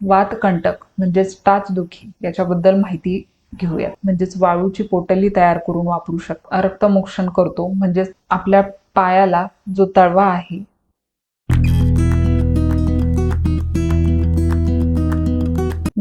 वातकंटक म्हणजेच टाचदुखी याच्याबद्दल माहिती घेऊयात. म्हणजेच वाळूची पोटली तयार करून वापरू शकतो रक्तमोक्षण करतो. म्हणजेच आपल्या पायाला जो तळवा आहे.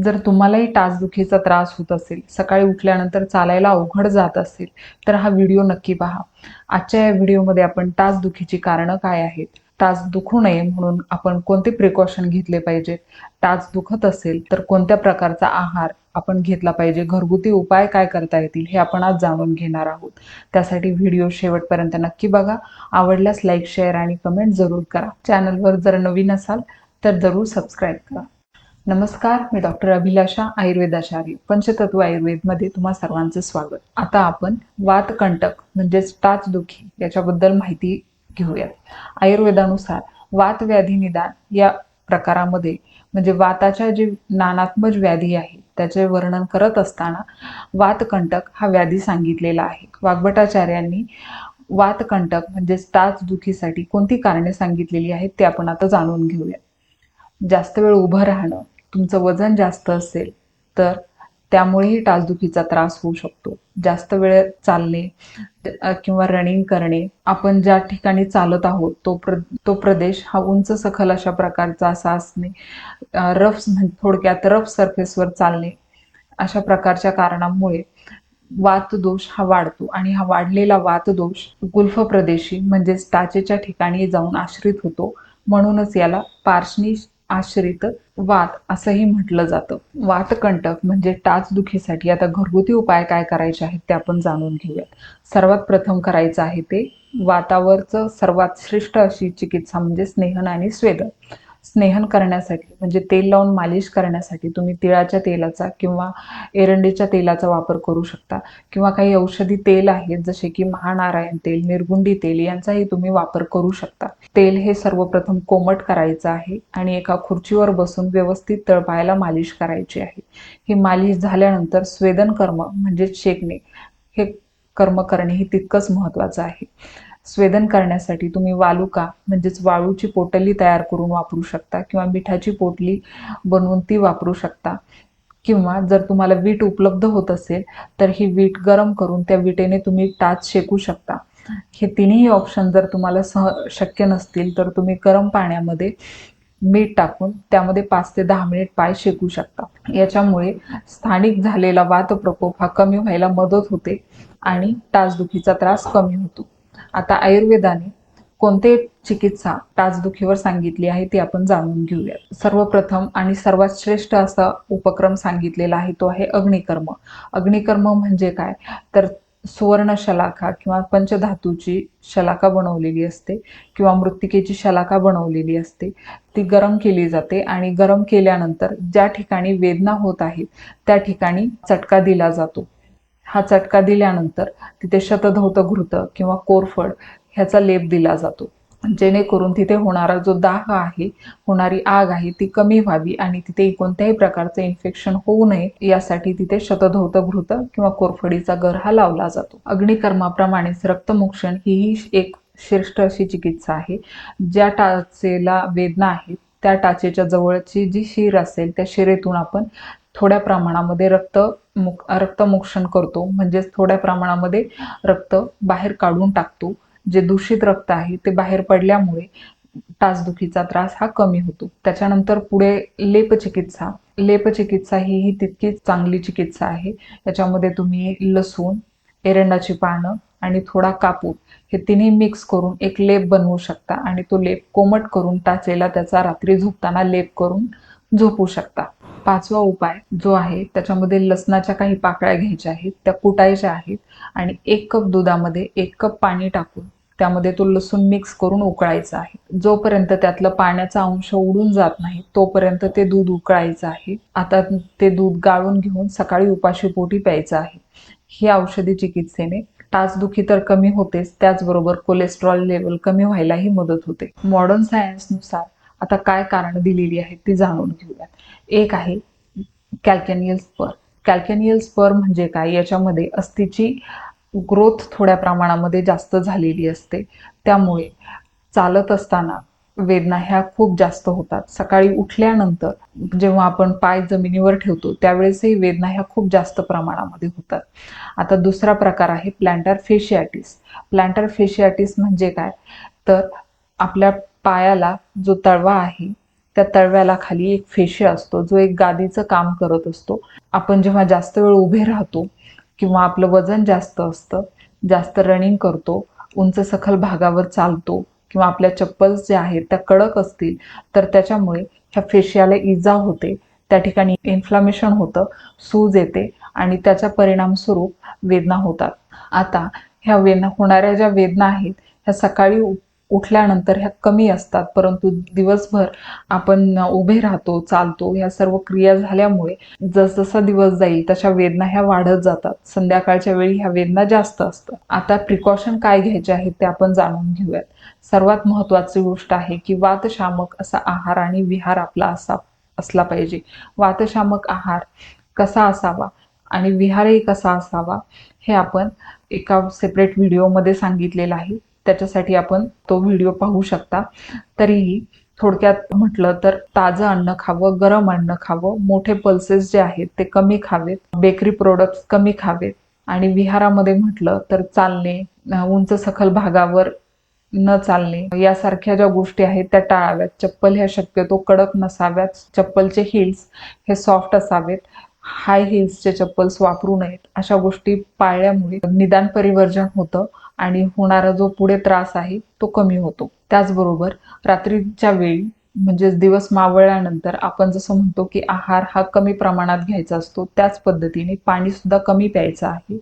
जर तुम्हालाही टाचदुखीचा त्रास होत असेल सकाळी उठल्यानंतर चालायला अवघड जात असेल तर हा व्हिडिओ नक्की पहा. आजच्या या व्हिडिओमध्ये आपण टाचदुखीची कारणं काय आहेत? टाच दुखू नये म्हणून आपण कोणते प्रिकॉशन घेतले पाहिजे? टाच दुखत असेल तर कोणत्या प्रकारचा आहार आपण घेतला पाहिजे? घरगुती उपाय काय करता येतील हे आपण आज जाणून घेणार आहोत. त्यासाठी व्हिडिओ शेवटपर्यंत नक्की बघा. आवडल्यास लाईक शेअर आणि कमेंट जरूर करा. चॅनलवर जर नवीन असाल तर जरूर सबस्क्राईब करा. नमस्कार मी डॉक्टर अभिलाषा आयुर्वेदाचार्य पंचतत्व आयुर्वेदमध्ये तुम्हा सर्वांचं स्वागत. आता आपण वातकंटक म्हणजेच टाचदुखी याच्याबद्दल माहिती घेऊयात. आयुर्वेदानुसार वात व्याधी निदान या प्रकारामध्ये म्हणजे वाताच्या जे नानात्मज व्याधी आहे त्याचे वर्णन करत असताना वातकंटक हा व्याधी सांगितलेला आहे. वाग्भटाचार्यांनी वातकंटक म्हणजेच टाचदुखीसाठी कोणती कारणे सांगितलेली आहेत ते आपण आता जाणून घेऊया जास्त वेळ उभं राहणं तुमचं वजन जास्त असेल तर त्यामुळेही टाचदुखीचा त्रास होऊ शकतो. जास्त वेळ चालणे किंवा रनिंग करणे आपण ज्या ठिकाणी चालत आहोत तो प्र तो प्रदेश हा उंच सखल अशा प्रकारचा असा असणे रफ थोडक्यात रफ सरफेसवर चालणे अशा प्रकारच्या कारणामुळे वातदोष हा वाढतो. आणि हा वाढलेला वातदोष गुल्फ प्रदेशी म्हणजेच टाचेच्या ठिकाणी जाऊन आश्रित होतो. म्हणूनच याला पार्शनी आश्रित वात असंही म्हटलं जातं. वातकंटक म्हणजे टाचदुखीसाठी आता घरगुती उपाय काय करायचे आहेत ते आपण जाणून घेऊयात. सर्वात प्रथम करायचं आहे ते वातावरचं सर्वात श्रेष्ठ अशी चिकित्सा म्हणजे स्नेहन आणि स्वेदन. स्नेहन करण्यासाठी म्हणजे तेल लावून मालिश करण्यासाठी तुम्ही तिळाच्या तेलाचा किंवा एरंडीच्या तेलाचा वापर करू शकता. किंवा काही औषधी तेल आहेत जसे की महानारायण तेल निर्गुंडी तेल यांचाही तुम्ही वापर करू शकता. तेल हे सर्वप्रथम कोमट करायचं आहे आणि एका खुर्चीवर बसून व्यवस्थित तळपायाला मालिश करायची आहे. ही मालिश झाल्यानंतर स्वेदन कर्म म्हणजे शेकणे हे कर्म करणे हे तितकंच महत्त्वाचं आहे. स्वेदन करण्यासाठी तुम्ही वालुका म्हणजेच वाळूची पोटली तयार करून वापरू शकता किंवा मिठाची पोटली बनवून ती वापरू शकता. किंवा जर तुम्हाला वीट उपलब्ध होत असेल तर ही वीट गरम करून त्या विटेने तुम्ही टाच शेकू शकता. हे तिन्ही ऑप्शन जर तुम्हाला सह शक्य नसतील तर तुम्ही गरम पाण्यामध्ये मीठ टाकून त्यामध्ये पाच ते दहा मिनिट पाय शेकू शकता. याच्यामुळे स्थानिक झालेला वातप्रकोप हा कमी व्हायला मदत होते आणि टाचदुखीचा त्रास कमी होतो. आता आयुर्वेदाने कोणते चिकित्सा टाचदुखीवर सांगितली आहे ती आपण जाणून घेऊयात. सर्वप्रथम आणि सर्वात श्रेष्ठ असा उपक्रम सांगितलेला आहे तो आहे अग्निकर्म. अग्निकर्म म्हणजे काय? तर सुवर्ण शलाखा किंवा पंचधातूची शलाखा बनवलेली असते किंवा मृत्तिकेची शलाखा बनवलेली असते. ती गरम केली जाते आणि गरम केल्यानंतर ज्या ठिकाणी वेदना होत आहेत त्या ठिकाणी चटका दिला जातो. हा चटका दिल्यानंतर तिथे शतधौत घृत किंवा कोरफड ह्याचा लेप दिला जातो. जेणेकरून तिथे होणारा जो दाह आहे होणारी आग आहे ती कमी व्हावी आणि तिथे कोणत्याही प्रकारचं इन्फेक्शन होऊ नये यासाठी तिथे शतधौत घृत किंवा कोरफडीचा गर हा लावला जातो. अग्निकर्माप्रमाणेच रक्तमोक्षण ही एक श्रेष्ठ अशी चिकित्सा आहे. ज्या टाचेला वेदना आहेत त्या टाचेच्या जवळची जी शिर असेल त्या शिरेतून आपण थोड्या प्रमाणामध्ये रक्त मुक रक्तमोक्षण करतो. म्हणजेच थोड्या प्रमाणामध्ये रक्त बाहेर काढून टाकतो. जे दूषित रक्त आहे ते बाहेर पडल्यामुळे तासदुखीचा त्रास हा कमी होतो. त्याच्यानंतर पुढे लेपचिकित्सा. लेपचिकित्सा ही ही तितकीच चांगली चिकित्सा आहे. याच्यामध्ये तुम्ही लसूण एरंडाची पानं आणि थोडा कापूर हे तिन्ही मिक्स करून एक लेप बनवू शकता. आणि तो लेप कोमट करून टाचेला त्याचा रात्री झोपताना लेप करून झोपू शकता. पाचवा उपाय जो आहे त्याच्यामध्ये लसणाच्या काही पाकळ्या घ्यायच्या आहेत त्या कुटायच्या आहेत आणि एक कप दुधामध्ये एक कप पाणी टाकून त्यामध्ये तो लसूण मिक्स करून उकळायचा आहे. जोपर्यंत त्यातलं पाण्याचा अंश उडून जात नाही तोपर्यंत ते दूध उकळायचं आहे. आता ते दूध गाळून घेऊन सकाळी उपाशी पोटी प्यायचं आहे. ही औषधी चिकित्सेने टाचदुखी तर कमी होतेच त्याचबरोबर कोलेस्ट्रॉल लेवल कमी व्हायलाही मदत होते. मॉडर्न सायन्सनुसार आता काय कारण दिलेली आहेत ती जाणून घेऊयात. एक आहे कॅल्कॅनियल स्पर. कॅल्कॅनियल स्पर म्हणजे काय? याच्यामध्ये अस्थिची ग्रोथ थोड्या प्रमाणामध्ये जास्त झालेली असते. त्यामुळे चालत असताना वेदना ह्या खूप जास्त होतात. सकाळी उठल्यानंतर जेव्हा आपण पाय जमिनीवर ठेवतो त्यावेळेसही वेदना ह्या खूप जास्त प्रमाणामध्ये होतात. आता दुसरा प्रकार आहे प्लॅन्टर फेशियाटिस. प्लॅन्टर फेशियाटिस म्हणजे काय? तर आपल्या पायाला जो तळवा आहे त्या तळव्याला खाली एक फेशी असतो जो एक गादीचं काम करत असतो. आपण जेव्हा जास्त वेळ उभे राहतो किंवा आपलं वजन जास्त असतं जास्त रनिंग करतो उंच सखल भागावर चालतो किंवा आपल्या चप्पल्स ज्या आहेत त्या कडक असतील तर त्याच्यामुळे ह्या फेशियाला इजा होते. त्या ठिकाणी इन्फ्लामेशन होतं सूज येते आणि त्याचा परिणामस्वरूप वेदना होतात. आता ह्या वेदना होणाऱ्या ज्या वेदना आहेत ह्या सकाळी उठल्यानंतर ह्या कमी असतात परंतु दिवसभर आपण उभे राहतो चालतो ह्या सर्व क्रिया झाल्यामुळे जसजसा दिवस जाईल तशा वेदना ह्या वाढत जातात. संध्याकाळच्या वेळी ह्या वेदना जास्त असतात. आता प्रिकॉशन काय घ्यायचे आहेत ते आपण जाणून घेऊयात. सर्वात महत्वाची गोष्ट आहे की वातशामक असा आहार आणि विहार आपला असा असला पाहिजे. वातशामक आहार कसा असावा आणि विहारही कसा असावा हे आपण एका सेपरेट व्हिडिओमध्ये सांगितलेलं आहे. त्याच्यासाठी आपण तो व्हिडिओ पाहू शकता. तरीही थोडक्यात म्हटलं तर ताजं अन्न खावं गरम अन्न खावं मोठे पल्सेस जे आहेत ते कमी खावेत बेकरी प्रोडक्ट्स कमी खावेत. आणि विहारामध्ये म्हटलं तर चालणे उंच सखल भागावर न चालणे यासारख्या ज्या गोष्टी आहेत त्या टाळाव्यात. चप्पल ह्या शक्यतो कडक नसाव्यात. चप्पलचे हिल्स हे सॉफ्ट असावेत. हाय हिल्सचे चप्पल्स वापरू नयेत. अशा गोष्टी पाळल्यामुळे निदान परिवर्जन होतं. आणि होणारा जो पुढे त्रास आहे तो कमी होतो. त्याचबरोबर रात्रीच्या वेळी म्हणजेच दिवस मावळल्यानंतर आपण जसं म्हणतो की आहार हा कमी प्रमाणात घ्यायचा असतो. त्याच पद्धतीने पाणी सुद्धा कमी प्यायचं आहे.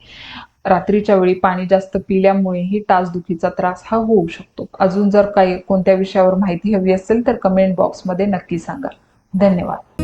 रात्रीच्या वेळी पाणी जास्त पिल्यामुळेही टाचदुखीचा त्रास हा होऊ शकतो. अजून जर काही कोणत्या विषयावर माहिती हवी असेल तर कमेंट बॉक्समध्ये नक्की सांगा. धन्यवाद.